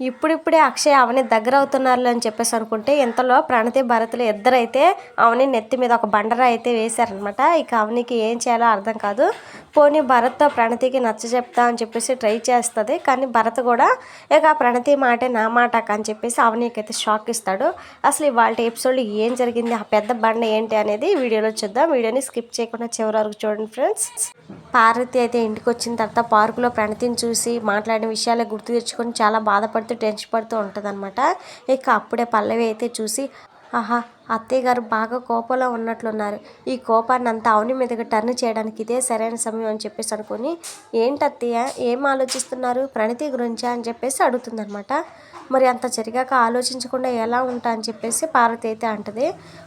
ఇప్పుడిప్పుడే అక్షయ్ అవని దగ్గర అవుతున్నారు అని చెప్పేసి అనుకుంటే ఇంతలో ప్రణతి భరతులు ఇద్దరైతే అవని నెత్తి మీద ఒక బండరా అయితే వేశారనమాట ఇక అవనికి ఏం చేయాలో అర్థం కాదు. పోనీ భరత్తో ప్రణతికి నచ్చ చెప్తా అని చెప్పేసి ట్రై చేస్తుంది. కానీ భరత్ కూడా ఇక ప్రణతి మాటే నా మాట అని చెప్పేసి అవనికి షాక్ ఇస్తాడు. అసలు ఇవాళ ఎపిసోడ్లో ఏం జరిగింది ఆ పెద్ద బండ ఏంటి అనేది వీడియోలో చూద్దాం. వీడియోని స్కిప్ చేయకుండా చివరి వరకు చూడండి ఫ్రెండ్స్. పార్వతి అయితే ఇంటికి వచ్చిన తర్వాత పార్కులో ప్రణతిని చూసి మాట్లాడిన విషయాలు గుర్తు తెచ్చుకొని చాలా బాధపడుతూ టెన్షన్ పడుతూ ఉంటుంది ఇక అప్పుడే పల్లవి అయితే చూసి ఆహా అత్తయ్య గారు బాగా కోపంలో ఉన్నట్లున్నారు. ఈ కోపాన్ని అంతా అవని మీదకి టర్న్ చేయడానికి ఇదే సరైన సమయం అని చెప్పేసి అనుకుని ఏంటి అత్తయ్య ఏం ఆలోచిస్తున్నారు? ప్రణతి గురించా? అని చెప్పేసి అడుగుతుందనమాట మరి అంత జరిగాక ఆలోచించకుండా ఎలా ఉంటా? అని చెప్పేసి పార్వతి అయితే అంటది.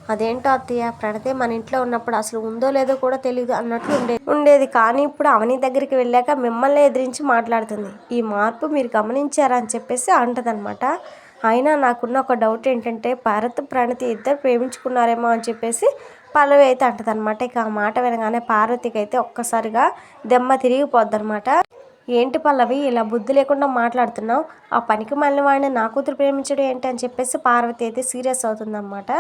అదేంటో అత్తయ్య ప్రణతి మన ఇంట్లో ఉన్నప్పుడు అసలు ఉందో లేదో కూడా తెలియదు అన్నట్లు ఉండేది ఉండేది. కానీ ఇప్పుడు అవని దగ్గరికి వెళ్ళాక మిమ్మల్ని ఎదిరించి మాట్లాడుతుంది. ఈ మార్పు మీరు గమనించారా? అని చెప్పేసి అంటదనమాట అయినా నాకున్న ఒక డౌట్ ఏంటంటే భరత్ ప్రణతి ఇద్దరు ప్రేమించుకున్నారేమో అని చెప్పేసి పల్లవి అయితే అంటదనమాట ఇక ఆ మాట వినగానే పార్వతికి అయితే ఒక్కసారిగా దెమ్మ తిరిగిపోద్ది అనమాట ఏంటి పల్లవి ఇలా బుద్ధి లేకుండా మాట్లాడుతున్నావు? ఆ పనికి మళ్ళీ వాడిని నా కూతురు ప్రేమించడం ఏంటి అని చెప్పేసి పార్వతి అయితే సీరియస్ అవుతుందన్నమాట.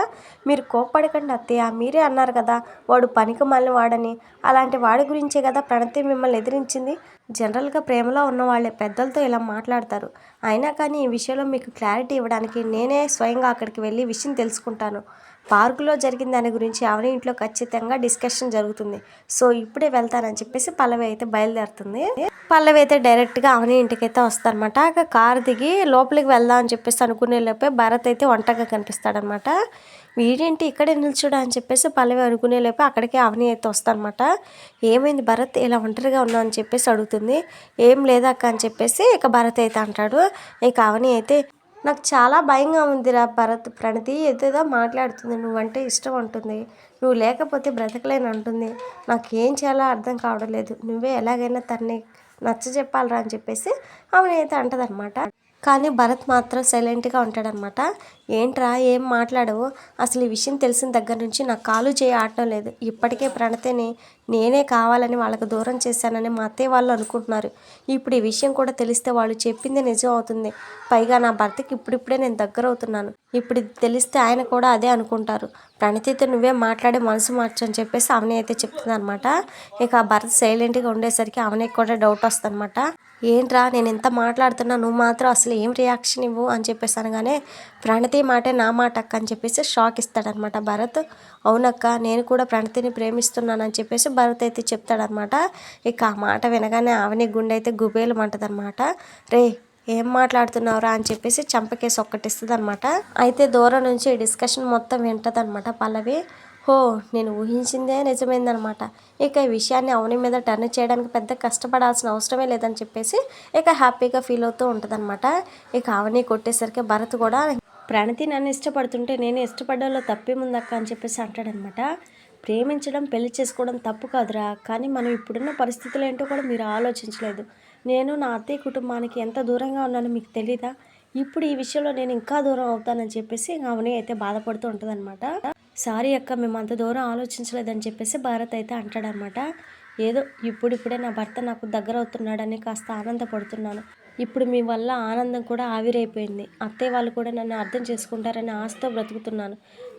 మీరు కోప్పడకండి అత్తయ్య మీరే అన్నారు కదా వాడు పనికి మళ్ళీ వాడని. అలాంటి వాడి గురించే కదా ప్రణతి మిమ్మల్ని ఎదిరించింది. జనరల్గా ప్రేమలో ఉన్న వాళ్ళే పెద్దలతో ఇలా మాట్లాడతారు. అయినా కానీ ఈ విషయంలో మీకు క్లారిటీ ఇవ్వడానికి నేనే స్వయంగా అక్కడికి వెళ్ళి విషయం తెలుసుకుంటాను. పార్కులో జరిగిన దాని గురించి అవని ఇంట్లో ఖచ్చితంగా డిస్కషన్ జరుగుతుంది. సో ఇప్పుడే వెళ్తానని చెప్పేసి పల్లవి అయితే బయలుదేరుతుంది. పల్లవి అయితే డైరెక్ట్గా అవని ఇంటికి అయితే వస్తారనమాట కార్ దిగి లోపలికి వెళ్దాం అని చెప్పేసి అనుకునే లోపే భరత్ అయితే ఒంటరిగా కనిపిస్తాడనమాట వీడేంటి ఇక్కడే నిల్చోడా అని చెప్పేసి పల్లవి అనుకునే లోపే అక్కడికే అవని అయితే వస్తారనమాట ఏమైంది భరత్? ఇలా ఒంటరిగా ఉన్నావు అని చెప్పేసి అడుగుతుంది. ఏం లేదక్క అని చెప్పేసి ఇక భరత్ అయితే అంటాడు. ఇక అవని అయితే నాకు చాలా భయంగా ఉందిరా భరత్. ప్రణతి ఏదేదో మాట్లాడుతుంది. నువ్వంటే ఇష్టం అంటుంది. నువ్వు లేకపోతే బ్రతకలేని అంటుంది. నాకు ఏం చేయాలో అర్థం కావడం లేదు. నువ్వే ఎలాగైనా తన్ని నచ్చ చెప్పాలరా అని చెప్పేసి ఆమె అయితే అంటదనమాట కానీ భరత్ మాత్రం సైలెంట్గా ఉంటాడనమాట ఏంట్రా ఏం మాట్లాడవు? అసలు ఈ విషయం తెలిసిన దగ్గర నుంచి నాకు కాలు చేయి ఆడటం లేదు. ఇప్పటికే ప్రణతిని నేనే కావాలని వాళ్ళకు దూరం చేశానని మా అత్తయ్య వాళ్ళు అనుకుంటున్నారు. ఇప్పుడు ఈ విషయం కూడా తెలిస్తే వాళ్ళు చెప్పింది నిజం అవుతుంది. పైగా నా భర్తకి ఇప్పుడిప్పుడే నేను దగ్గర అవుతున్నాను. ఇప్పుడు తెలిస్తే ఆయన కూడా అదే అనుకుంటారు. ప్రణతితో నువ్వే మాట్లాడే మనసు మార్చని చెప్పేసి అవని అయితే చెప్తుంది అనమాట ఇక ఆ భరత్ సైలెంట్గా ఉండేసరికి అవనికి కూడా డౌట్ వస్తుంది ఏంట్రా నేను ఎంత మాట్లాడుతున్నా నువ్వు మాత్రం అసలు ఏం రియాక్షన్ ఇవ్వు అని చెప్పేసి అనగానే ప్రణతి మాటే నా మాట అక్క అని చెప్పేసి షాక్ ఇస్తాడనమాట భరత్. అవునక్క నేను కూడా ప్రణతిని ప్రేమిస్తున్నానని చెప్పేసి భరత్ అయితే చెప్తాడనమాట. ఇక ఆ మాట వినగానే ఆవిని గుండె అయితే గుబేలు అంటదనమాట రే ఏం మాట్లాడుతున్నావురా అని చెప్పేసి చంపకేసి ఒక్కటిస్తుంది అనమాట అయితే దూరం నుంచి డిస్కషన్ మొత్తం వింటదనమాట పల్లవి. హో నేను ఊహించిందే నిజమైందనమాట. ఇక ఈ విషయాన్ని అవని మీద టర్న్ చేయడానికి పెద్ద కష్టపడాల్సిన అవసరమే లేదని చెప్పేసి ఇక హ్యాపీగా ఫీల్ అవుతూ ఉంటుందన్నమాట ఇక అవని కొట్టేసరికి భరత్ కూడా ప్రణతి నన్ను ఇష్టపడుతుంటే నేను ఇష్టపడ్డంలో తప్పేముందక్క అని చెప్పేసి అంటాడనమాట. ప్రేమించడం పెళ్ళి చేసుకోవడం తప్పు కాదురా. కానీ మనం ఇప్పుడున్న పరిస్థితులు ఏంటో కూడా మీరు ఆలోచించలేదు. నేను నా అత్తయ్య కుటుంబానికి ఎంత దూరంగా ఉన్నానో మీకు తెలీదా? ఇప్పుడు ఈ విషయంలో నేను ఇంకా దూరం అవుతానని చెప్పేసి అవని అయితే బాధపడుతూ ఉంటుందన్నమాట సారీ అక్క మేము అంత దూరం ఆలోచించలేదని చెప్పేసి భారత్ అయితే అంటాడనమాట. ఏదో ఇప్పుడిప్పుడే నా భర్త నాకు దగ్గర అవుతున్నాడని కాస్త ఆనందపడుతున్నాను. ఇప్పుడు మీ వల్ల ఆనందం కూడా ఆవిరైపోయింది. అత్తయ్య వాళ్ళు కూడా నన్ను అర్థం చేసుకుంటారని ఆశతో బ్రతుకుతున్నాను.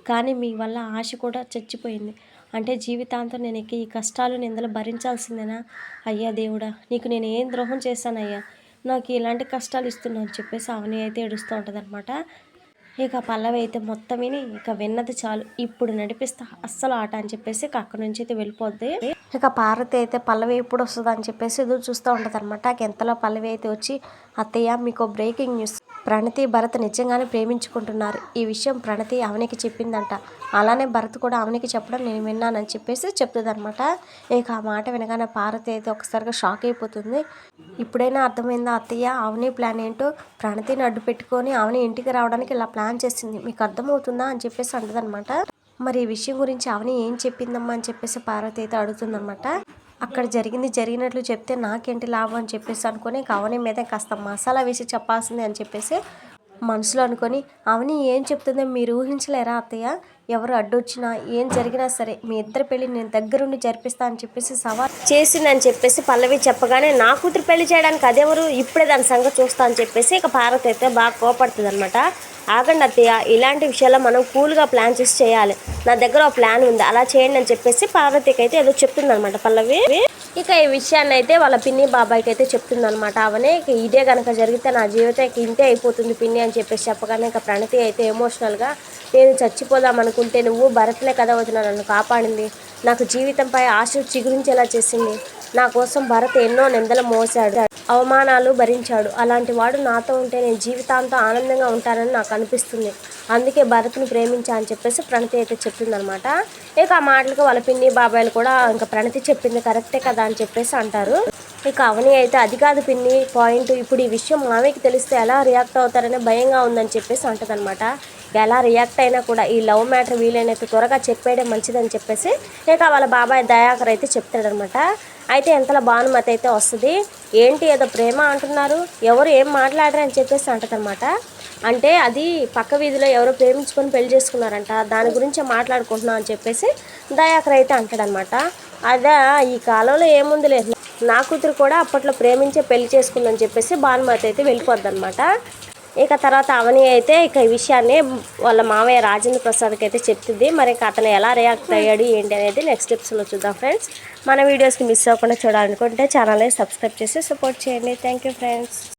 కానీ మీ వల్ల ఆశ కూడా చచ్చిపోయింది. అంటే జీవితాంతం నేను ఎక్కి ఈ కష్టాలు నిందలు భరించాల్సిందేనా? అయ్యా దేవుడా నీకు నేను ఏం ద్రోహం చేశానయ్యా? నాకు ఇలాంటి కష్టాలు ఇస్తున్నావు అని చెప్పేసి అవని అయితే ఏడుస్తూ ఉంటుంది ఇక పల్లవి అయితే మొత్తం విని ఇక విన్నది చాలు. ఇప్పుడు నడిపిస్తా. అస్సలు ఆట అని చెప్పేసి ఇక అక్కడి నుంచి అయితే వెళ్ళిపోద్ది. ఇక పార్వతి అయితే పల్లవి ఎప్పుడు వస్తుంది అని చెప్పేసి ఎదురు చూస్తూ ఉంటుంది అనమాట ఎంతలో పల్లవి అయితే వచ్చి అత్తయ్య మీకు బ్రేకింగ్ న్యూస్ ప్రణతి భరత్ నిజంగానే ప్రేమించుకుంటున్నారు. ఈ విషయం ప్రణతి అవనికి చెప్పిందంట. అలానే భరత్ కూడా అవనికి చెప్పడం నేను విన్నానని చెప్పేసి చెప్తుందనమాట ఇక ఆ మాట వినగానే పార్వతి అయితే ఒకసారిగా షాక్ అయిపోతుంది. ఇప్పుడైనా అర్థమైందా అత్తయ్య? అవని ప్లాన్ ఏంటో? ప్రణతిని అడ్డు పెట్టుకొని అవని ఇంటికి రావడానికి ఇలా ప్లాన్ చేసింది. మీకు అర్థమవుతుందా అని చెప్పేసి అంటదనమాట మరి ఈ విషయం గురించి అవని ఏం చెప్పిందమ్మా అని చెప్పేసి పార్వతి అయితే అడుగుతుందనమాట అక్కడ జరిగింది జరిగినట్లు చెప్తే నాకేంటి లాభం అని చెప్పేసి అనుకుని అవని మీద కాస్త మసాలా వేసి చెప్పాల్సింది అని చెప్పేసి మనసులో అనుకొని అవని ఏం చెప్తుందో మీరు ఊహించలేరా అత్తయ్య? ఎవరు అడ్డొచ్చినా ఏం జరిగినా సరే మీ ఇద్దరు పెళ్ళి నేను దగ్గరుండి జరిపిస్తా అని చెప్పేసి సవాల్ చేసిందని చెప్పేసి పల్లవి చెప్పగానే నా కూతురు పెళ్ళి చేయడానికి అదెవరు? ఇప్పుడే దాని సంగతి చూస్తా అని చెప్పేసి ఇక పార్వతి అయితే బాగా కోపడుతుంది అనమాట ఆగండి అత్తయ్య ఇలాంటి విషయాల్లో మనం కూల్గా ప్లాన్ చేసి చేయాలి. నా దగ్గర ఒక ప్లాన్ ఉంది అలా చేయండి అని చెప్పేసి పార్వతికి అయితే ఏదో చెప్తుందనమాట పల్లవి. ఇక ఈ విషయాన్ని అయితే వాళ్ళ పిన్ని బాబాయ్కి అయితే చెప్తుందనమాట అవనే ఇక ఇదే కనుక జరిగితే నా జీవితం ఇంతే అయిపోతుంది పిన్ని అని చెప్పేసి చెప్పగానే ఇక ప్రణతి అయితే ఎమోషనల్గా నేను చచ్చిపోదాం అనుకుంటే నువ్వు భరత్నే కదా వదిన నన్ను కాపాడింది. నాకు జీవితంపై ఆశ చిగురించేలా చేసింది. నా కోసం భరత్ ఎన్నో నిందలు మోసాడు అవమానాలు భరించాడు. అలాంటి వాడు నాతో ఉంటే నేను జీవితాంతం ఆనందంగా ఉంటానని నాకు అనిపిస్తుంది. అందుకే భరత్ని ప్రేమించా అని చెప్పేసి ప్రణతి అయితే చెప్పిందనమాట. ఇక ఆ మాటలకు వాళ్ళ పిన్ని బాబాయిలు కూడా ఇంకా ప్రణతి చెప్పింది కరెక్టే కదా అని చెప్పేసి అంటారు. ఇక అవని అయితే అది కాదు పిన్ని పాయింట్. ఇప్పుడు ఈ విషయం మామయ్యకి తెలిస్తే ఎలా రియాక్ట్ అవుతారనే భయంగా ఉందని చెప్పేసి అంటదనమాట. ఎలా రియాక్ట్ అయినా కూడా ఈ లవ్ మ్యాటర్ వీలైనంత త్వరగా చెప్పేయడం మంచిదని చెప్పేసి ఇక వాళ్ళ బాబాయ్ దయాకర్ అయితే చెప్తాడనమాట. అయితే ఎంతలో భానుమతి అయితే వస్తుంది? ఏంటి ఏదో ప్రేమ అంటున్నారు? ఎవరు ఏం మాట్లాడరు అని చెప్పేసి అంటదనమాట అంటే అది పక్క వీధిలో ఎవరో ప్రేమించుకొని పెళ్ళి చేసుకున్నారంట దాని గురించి మాట్లాడుకుంటున్నాం అని చెప్పేసి దయాకర్ అయితే అంటాడనమాట అదే ఈ కాలంలో ఏముంది లేదు నా కూతురు కూడా అప్పట్లో ప్రేమించే పెళ్ళి చేసుకుందని చెప్పేసి భానుమతి అయితే వెళ్ళిపోద్ది అనమాట ఇక తర్వాత అవని అయితే ఇక ఈ విషయాన్ని వాళ్ళ మామయ్య రాజేంద్ర ప్రసాద్కి అయితే చెప్తుంది. మరి ఇక అతను ఎలా రియాక్ట్ అయ్యాడు ఏంటి అనేది నెక్స్ట్ ఎపిసోడ్లో చూద్దాం ఫ్రెండ్స్ మన వీడియోస్కి మిస్ అవ్వకుండా చూడాలనుకుంటే ఛానల్ని సబ్స్క్రైబ్ చేసి సపోర్ట్ చేయండి. Thank you friends